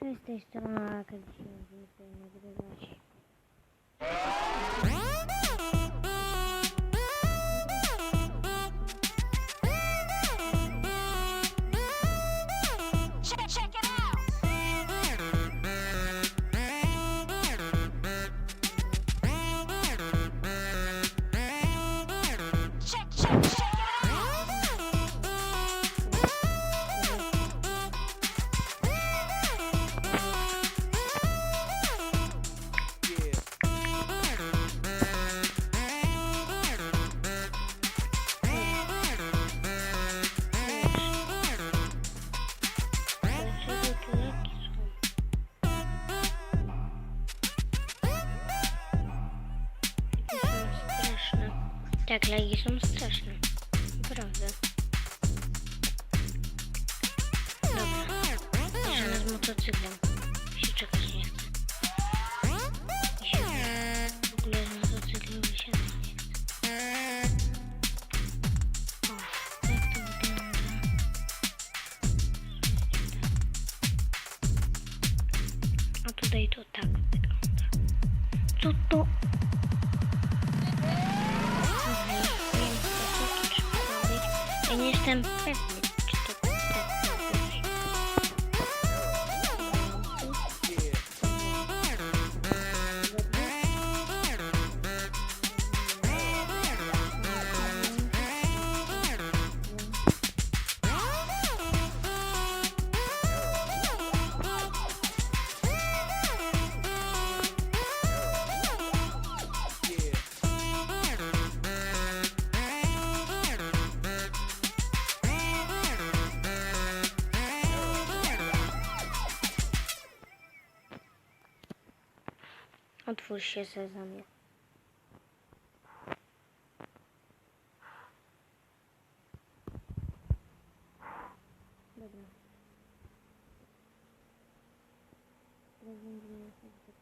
PlayStation arkadaşlarımızla biraz aşık. Tak, leki są straszne. Naprawdę. Dobra. Jedziemy z motocyklem. Się czekać nie chce. Mi się w ogóle z motocyklu wysiadać nie chce. O, jak to wygląda? A tutaj to tak wygląda. Co to? Jestem pewny,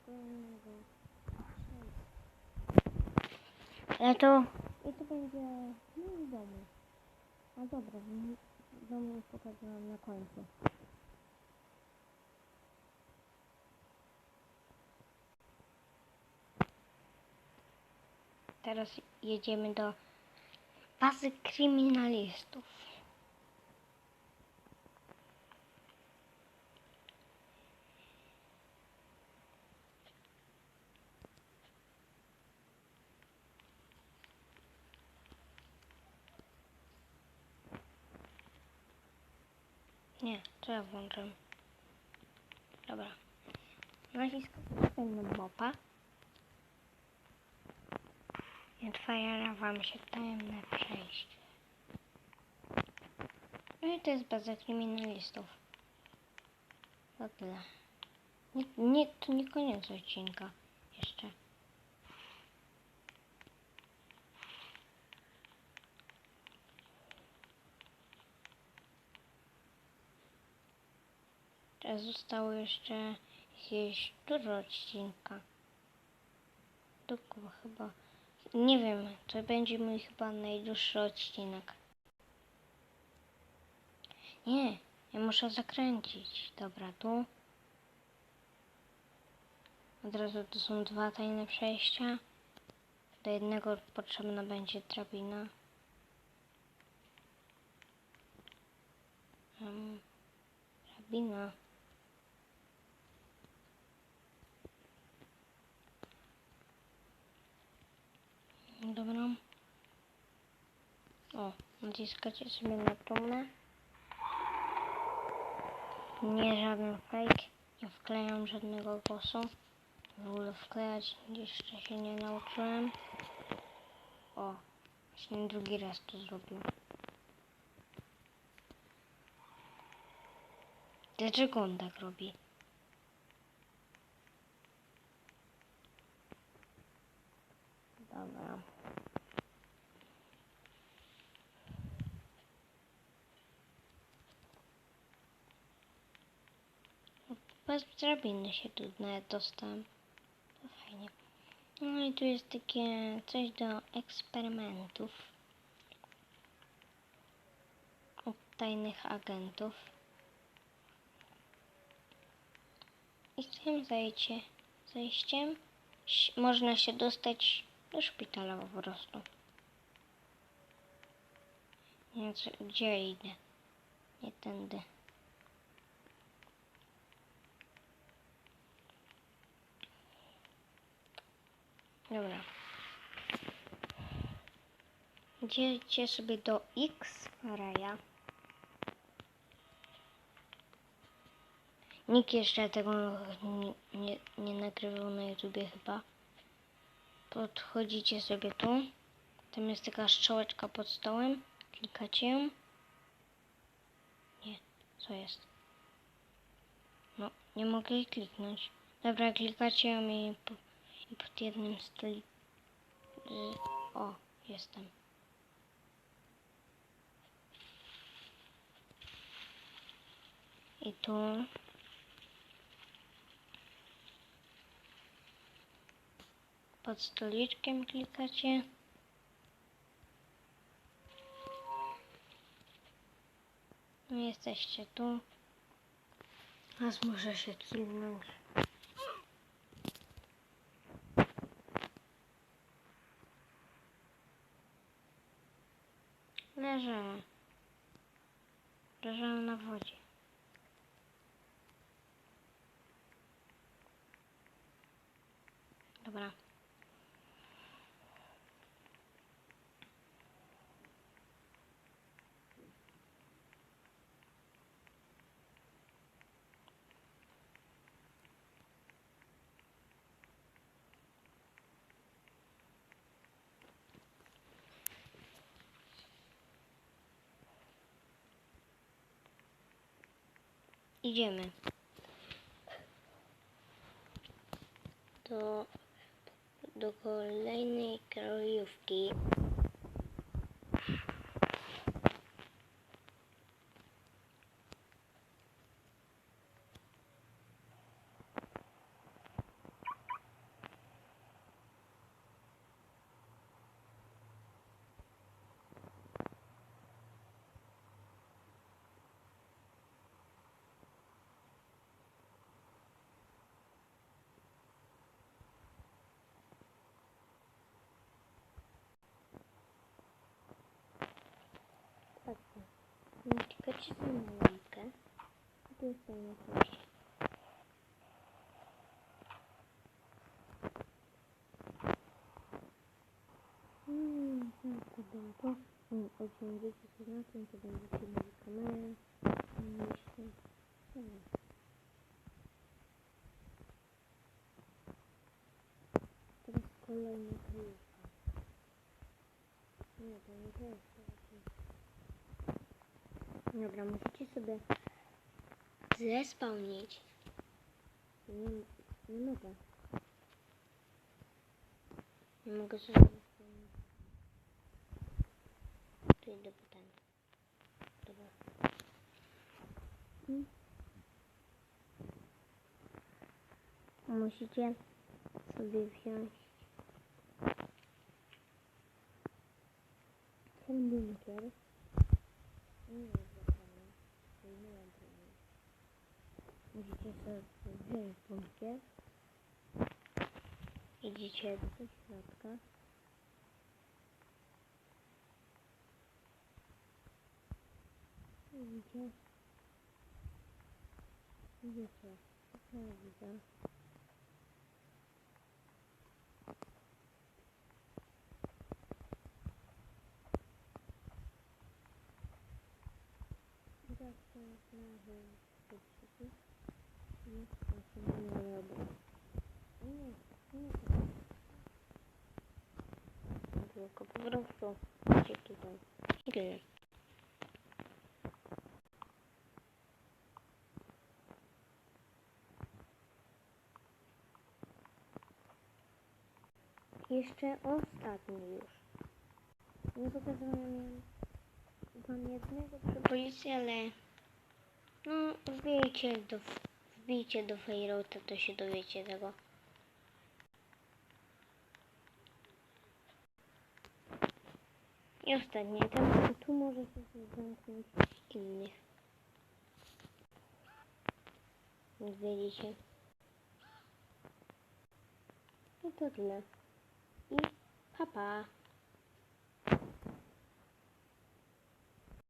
kolejnego przejścia. Ale to... I to będzie... No w domu. A dobra, w w domu już pokazałam na końcu. Teraz jedziemy do bazy kryminalistów. Nie, to ja włączam. Dobra. Naciskam na mopa. I otwiera wam się tajemne przejście. No i to jest baza kryminalistów. To tyle. Nie, nie, to nie koniec odcinka. Jeszcze. Teraz zostało jeszcze jakieś dużo odcinka. Tylko chyba. Nie wiem, to będzie mój chyba najdłuższy odcinek. Nie, ja muszę zakręcić. Dobra, tu. Od razu to są dwa tajne przejścia. Do jednego potrzebna będzie drabina. Um, drabina. Dobra. O, naciskacie sobie na trumnę. Nie żaden fake. Nie wklejam żadnego głosu. W ogóle wklejać jeszcze się nie nauczyłem. O, właśnie drugi raz to zrobił. Dlaczego on tak robi? Dobra. Bez drabiny się tu nawet dostałem. To fajnie. No i tu jest takie coś do eksperymentów. Od tajnych agentów. I z tym zajście, zejściem ś- można się dostać do szpitala po prostu. Nie gdzie idę. Nie tędy. Dobra. Idziecie sobie do X-Raya. Nikt jeszcze tego nie, nie, nagrywał na YouTubie chyba. Podchodzicie sobie tu. Tam jest taka strzałeczka pod stołem. Klikacie ją. Nie, co jest? No, nie mogę jej kliknąć. Dobra, klikacie ją i pod jednym stolikiem. O, jestem. I tu pod stoliczkiem klikacie. Jesteście tu. Teraz muszę się kilnąć. Leżę. Leżę na wodzie. Dobra. Idziemy. Do, do kolejnej krajówki. Sobie na lampkę. I tu jest fajna coś. Mm, tak, było. Mm, Osiądziecie się na tym, to będziecie mieli kamerę. Hmm. Teraz kolejna kryjówka. Nie, to nie to jest. to jest- Dobra, musicie sobie zespałnić. Nie, nie mogę. Nie mogę sobie. Tu idę po ten. Dobra. Hmm. Musicie sobie wziąć termometr. Nie Musicie sobie wziąć bunkier. Idziecie do środka. Idziecie. Idziecie. Co ja widzę? I tak to jest na wykrzyki. Nie, to się nie robi. Nie, nie. Tylko po prostu tutaj. Tyle. Jeszcze ostatni już. Nie pokazałem wam jednego przy ale no wbijcie do, wbijcie do Fejrota, to się dowiecie tego. I ostatnie, tam tu może możecie zamknąć innych. Widzicie? No to tyle. I papa. Pa.